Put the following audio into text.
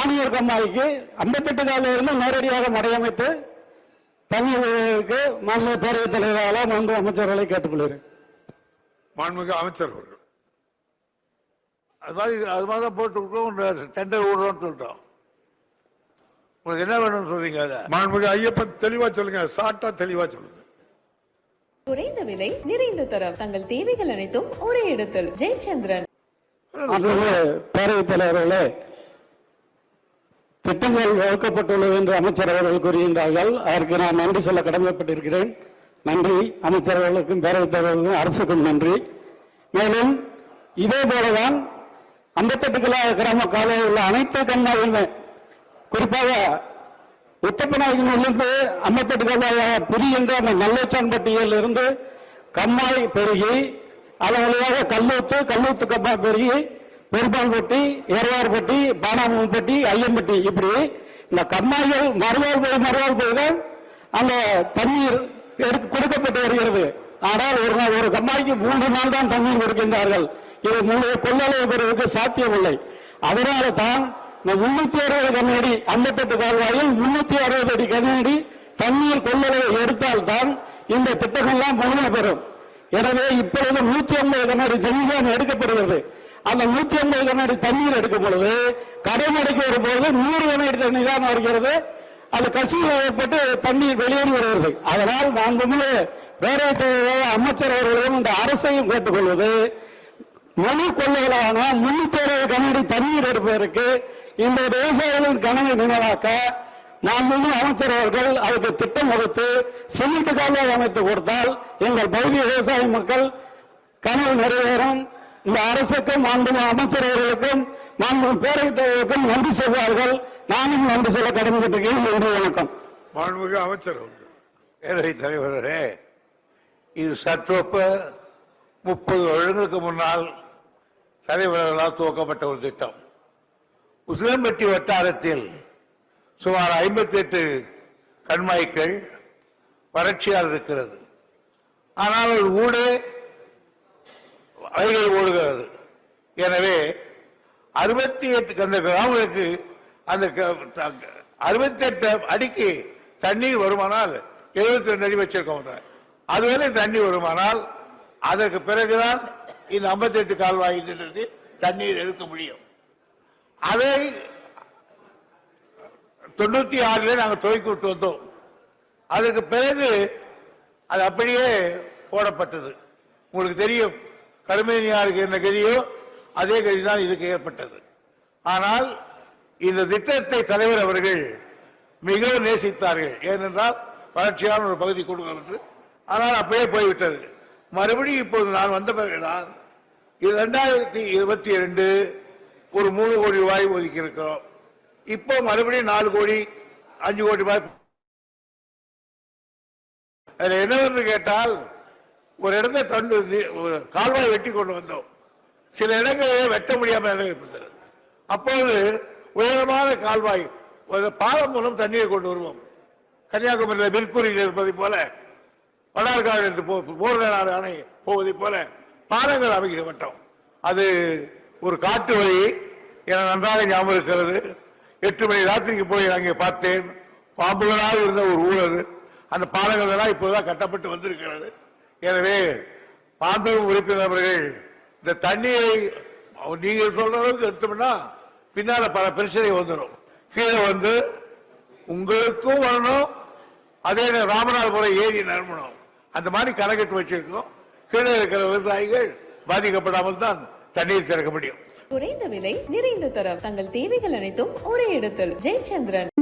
ஆணியர் கம்மாய்க்கு ஐம்பத்தெட்டு காலில் இருந்து நேரடியாக மடையமைத்து தண்ணீருக்கு மாநில பேரவைத் தலைவரால மாண்பு அமைச்சர்களை கேட்டுக்கொள்கிறேன். மாண்புமிகு அமைச்சர் அவர்கள். அது மாதிரி அது மாதிரி தான் போட்டு டெண்டர் விடுறோம்னு சொல்லிட்டோம். உங்களுக்கு என்ன வேணும்னு சொல்றீங்க அதை? மாண்புமிகு ஐயப்பன் தெளிவா சொல்லுங்க சாட்டா தெளிவா சொல்லுங்க. குறைந்த விலை நிறைந்த தரம். தங்கள் தேவைகள் அனைத்தும் ஒரே இடத்தில். ஜெயச்சந்திரன். பேரவைத் தலைவர்களே திட்டங்கள் வகுக்கப்பட்டுள்ளது என்று அமைச்சர் அவர்கள் கூறுகின்றார்கள். அதற்கு நான் நன்றி சொல்ல கடமைப்பட்டிருக்கிறேன். நன்றி. அமைச்சர் அவர்களுக்கும் பேரவைத் தலைவர்களுக்கும் அரசுக்கும் நன்றி. மேலும் இதே போலதான் ஐம்பத்தெட்டு கிலோ கிராம காலையில் உள்ள அனைத்து கண்மாயுமே குறிப்பாக உத்தப்பநாயகனிலிருந்து ஐம்பத்தெட்டு கிலோ புரிகின்ற அந்த நல்லச்சான்பட்டியில் இருந்து கம்மாய் பெருகி அதன் வழியாக கல்லூத்து கல்லூத்து கம்மாய் பெருகி பெரும்பால்பட்டி ஏர்வார்பட்டி பானாமப்பட்டி ஐயம்பட்டி இப்படி இந்த கம்மாய்கள் மறுவாழ் போய் மறுவாழ் போய் தான் அந்த தண்ணீர் எடுத்து கொடுக்கப்பட்டு வருகிறது. ஆனால் ஒரு நாள் ஒரு கம்மாய்க்கு மூன்று நாள் தான் தண்ணீர் கொடுக்கின்றார்கள். இது மூணு கொள்ளளவு பெறுவதற்கு சாத்தியமில்லை. அதனால தான் இந்த முன்னூத்தி அறுபது கண்ணாடி ஐம்பத்தெட்டு கால்வாயில் முன்னூத்தி அறுபது அடி கண்ணாடி தண்ணீர் கொள்ளளவை எடுத்தால்தான் இந்த திட்டங்கள்லாம் முழுமை பெறும். எனவே இப்பொழுது நூத்தி ஐம்பது கண்ணாடி தண்ணீர் தான் எடுக்கப்படுகிறது. அந்த நூத்தி ஐம்பது கண்ணாடி தண்ணீர் எடுக்கும் பொழுது கடைமடைக்கு வரும்பொழுது நூறு கண்ணாடி தண்ணி தான் வருகிறது. அது கசிவு ஏற்பட்டு தண்ணீர் வெளியேறி வருகிறது. அதனால் மாண்புமிகு பேரவைத் அமைச்சர் அவர்களையும் இந்த அரசையும் கேட்டுக்கொள்வது மொழி கொள்ளைகளான முன்னூத்தி அறுபது கண்ணாடி தண்ணீர் எடுப்பதற்கு இந்த விவசாயிகளின் கனவை நினைவாக்க மாண்புமிகு அமைச்சர் அவர்கள் அதுக்கு திட்டம் வகுத்து சிமெண்ட் கால்வாய் அமைத்து கொடுத்தால் எங்கள் பகுதி விவசாய மக்கள் கனவு நிறைவேறும். இந்த அரசுக்கும் மாண்புமிகு அமைச்சர் அவர்களுக்கும் மாண்புமிகு பேரவைத் தலைவருக்கும் நன்றி சொல்வார்கள். நானும் நன்றி சொல்ல கடமைப்பட்டிருக்கிறேன் நன்றி வணக்கம். மாண்புமிகு அமைச்சர் பேரவைத் தலைவர்களே இது சற்றொப்ப முப்பது வருடங்களுக்கு முன்னால் தலைவர்களால் துவக்கப்பட்ட ஒரு திட்டம். உசிலம்பட்டி வட்டாரத்தில் சுமார் ஐம்பத்தி எட்டு கண்மாய்க்கள் வறட்சியால் இருக்கிறது. ஆனால் ஊடு வயலில் ஓடுகிறது. எனவே அறுபத்தி எட்டு அந்த கிராமங்களுக்கு அந்த அறுபத்தி எட்டு அடிக்கு தண்ணீர் வருமானால் எழுபத்தி ரெண்டு அடி வச்சிருக்கோம் அதுவரை தண்ணி வருமானால் அதற்கு பிறகுதான் இந்த 58 எட்டு கால்வாய் தண்ணீர் எடுக்க முடியும். அதை தொண்ணூத்தி ஆறுல நாங்கள் துவக்கி விட்டு வந்தோம். அதுக்கு பிறகு அது அப்படியே போடப்பட்டது. உங்களுக்கு தெரியும். கருமேனியாருக்கு என்ன கதியோ அதே கதி தான் இதுக்கு ஏற்பட்டது. ஆனால் இந்த திட்டத்தை தலைவர் அவர்கள் மிகவும் நேசித்தார்கள். ஏனென்றால் வளர்ச்சியான ஒரு பகுதி கொடுக்கிறது ஆனால் அப்படியே போய்விட்டது. மறுபடியும் இப்போது நான் வந்த பிறகுதான் இரண்டாயிரத்தி இருபத்தி ரெண்டு ஒரு மூணு கோடி ரூபாய் ஒதுக்கி இருக்கிறோம். இப்போ மறுபடியும் நாலு கோடி அஞ்சு கோடி ரூபாய். அதில் என்னவென்று கேட்டால் ஒரு இடத்த தண்டு ஒரு கால்வாய் வெட்டி கொண்டு வந்தோம். சில இடங்களில் வெட்ட முடியாமல் இருந்தது அப்போது உயரமான கால்வாய் ஒரு பாலம் மூலம் தண்ணீரை கொண்டு வருவோம். கன்னியாகுமரியில் மிர்குரியில் இருப்பதை போல வடார்காடு என்று போர்நாடு அணை போவதை போல பாலங்கள் அமைக்கப்பட்டோம் அது ஒரு காட்டு வழி. என நன்றாக ஞாபகம் இருக்கிறது. எட்டு மணி ராத்திரிக்கு போய் அங்கே பார்த்தேன். பாம்புகளாக இருந்த ஒரு ஊழல் அந்த பாலங்கள் எல்லாம் இப்போதான் கட்டப்பட்டு வந்திருக்கிறது. எனவே பாம்பு உறுப்பினர்கள் இந்த தண்ணீரை நீங்க சொல்ற அளவுக்கு எடுத்தோம்னா பின்னால பல பிரச்சனை வந்துடும் கீழே வந்து உங்களுக்கும் வரணும் அதே நேரம் ராமநாதபுரம் ஏரி நிரம்பணும். அந்த மாதிரி கணக்கெட்டு வச்சிருக்கோம். கீழே இருக்கிற விவசாயிகள் பாதிக்கப்படாமல் தான் தண்ணீர் திறக்க முடியும். குறைந்த விலை நிறைந்த தரம். தங்கள் தேவைகள் அனைத்தும் ஒரே இடத்தில். ஜெயச்சந்திரன்.